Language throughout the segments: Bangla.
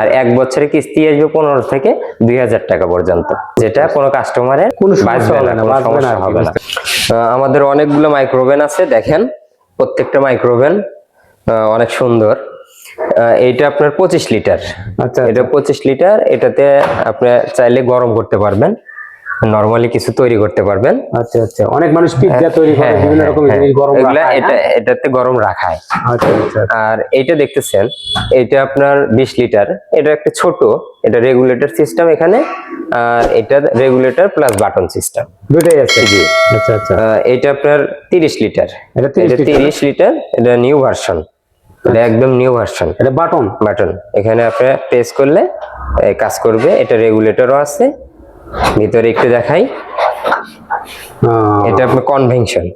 আর এক বছরের কিস্তি আসবে পনেরো থেকে দুই হাজার টাকা পর্যন্ত। যেটা কোনো কাস্টমারের কোনো সমস্যা হবে না আমাদের অনেকগুলো মাইক্রোভেন আছে দেখেন প্রত্যেকটা মাইক্রোভেন অনেক সুন্দর। এইটা আপনার পঁচিশ লিটার। আচ্ছা। এটা পঁচিশ লিটার এটাতে আপনি চাইলে গরম করতে পারবেন। নরমালি কিছু তৈরি করতে পারবেন। আচ্ছা আচ্ছা। অনেক মানুষ পিৎজা তৈরি করে হ্যাঁ, বিভিন্ন হ্যাঁ, রকমের হ্যাঁ। জিনিস গরম এগুলা এটা হ্যাঁ? এটাতে গরম রাখায় আচ্ছা আচ্ছা। আর এইটা দেখতেছেন এটা আপনার বিশ লিটার। এটা একটা ছোট এটা রেগুলেটর সিস্টেম এখানে আর এটা রেগুলেটর প্লাস বাটন সিস্টেম দুটাই আছে? জি। আচ্ছা আচ্ছা। এটা আপনার তিরিশ লিটার। এটা 30 লিটার? তিরিশ লিটার এটা নিউ ভার্সন এটা একদম নিউ ভার্সন এটা বাটন বাটন এখানে আপনি প্রেস করলে কাজ করবে। এটা রেগুলেটরও আছে। ভিতরে একটু দেখাই। এটা আপনার কনভেনশন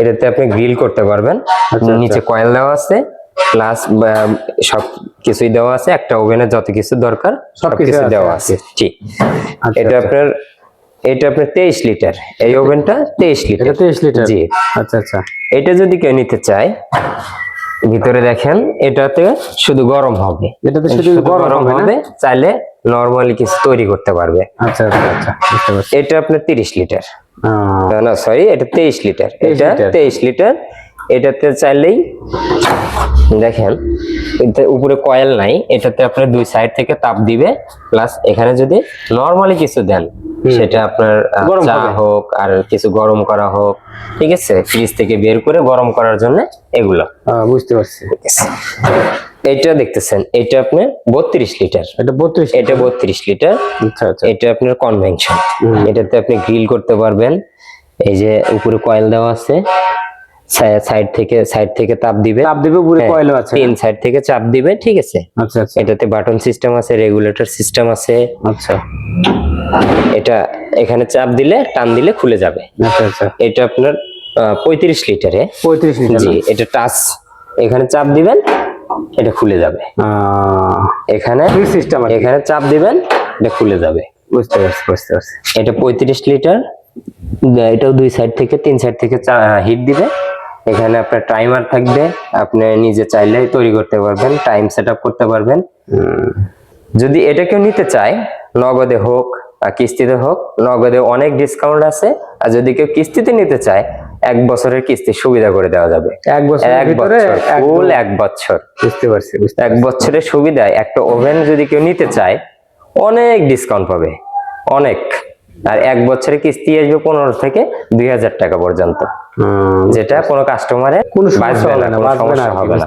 এটাতে আপনি গ্রিল করতে পারবেন। আচ্ছা। নিচে কয়েল দেওয়া আছে প্লাস সব কিছুই দেওয়া আছে একটা ওভেনের যত কিছু দরকার সব সবকিছু কিছু দেওয়া আছে। জি। আচ্ছা, এটা আচ্ছা। আপনার এটা আপনার তেইশ লিটার এই ওভেনটা তেইশ লিটার এটা তেইশ লিটার জি। আচ্ছা আচ্ছা। এটা যদি কেউ নিতে চায় ভিতরে দেখেন এটাতে শুধু গরম হবে। এটাতে শুধু গরম হবে চাইলে নরমালি কিছু তৈরি করতে পারবে। আচ্ছা আচ্ছা আচ্ছা এটা আপনার তিরিশ লিটার। না সরি এটা তেইশ লিটার। এটা। তেইশ লিটার। এটাতে চাইলেই দেখেন উপরে কয়েল নাই এটাতে আপনার দুই সাইড থেকে তাপ দিবে। প্লাস এখানে যদি নরমালি কিছু দেন সেটা আপনার চা হোক আর কিছু গরম করা হোক ঠিক আছে? ফ্রিজ থেকে বের করে গরম করার জন্য এগুলো। বুঝতে পারছি। এটা দেখতেছেন এটা আপনার বত্রিশ লিটার। এটা বত্রিশ এটা বত্রিশ লিটার। আচ্ছা আচ্ছা। এটা আপনার কনভেনশন এটাতে আপনি গ্রিল করতে পারবেন। এই যে উপরে কয়েল দেওয়া আছে সাইড থেকে সাইড থেকে তাপ দিবে। চাপ দিবে উপরে হ্যাঁ, কয়েল আছে। তিন সাইড থেকে চাপ দিবে ঠিক আছে? আচ্ছা আচ্ছা। এটাতে বাটন সিস্টেম আছে রেগুলেটর সিস্টেম আছে। আচ্ছা। এটা এখানে চাপ দিলে টান দিলে খুলে যাবে। আচ্ছা আচ্ছা। এটা আপনার পঁয়ত্রিশ লিটারে। পঁয়ত্রিশ লিটার। জি এটা টাচ এখানে চাপ দিবেন এটা খুলে যাবে। এখানে সিস্টেম। এখানে চাপ দিবেন এটা খুলে যাবে। বুঝতে পারছি বুঝতে পারছি। এটা পঁয়ত্রিশ লিটার এটাও দুই সাইড থেকে তিন সাইড থেকে হিট দিবে। এখানে আপনার টাইমার থাকবে আপনি নিজে চাইলে তৈরি করতে পারবেন টাইম সেট করতে পারবেন। যদি এটা কেউ নিতে চায় নগদে হোক আর কিস্তিতে হোক নগদে অনেক ডিসকাউন্ট আছে। আর যদি কেউ কিস্তিতে নিতে চায় এক বছরের কিস্তির সুবিধা করে দেওয়া যাবে। এক বছর ফুল এক বছর। বুঝতে পারছি এক বছরের সুবিধায় একটা ওভেন যদি কেউ নিতে চায় অনেক ডিসকাউন্ট পাবে। অনেক। আর এক বছরের কিস্তি আসবে পনেরো থেকে দুই হাজার টাকা পর্যন্ত। যেটা কোনো কাস্টমারের কোনো সমস্যা হবে না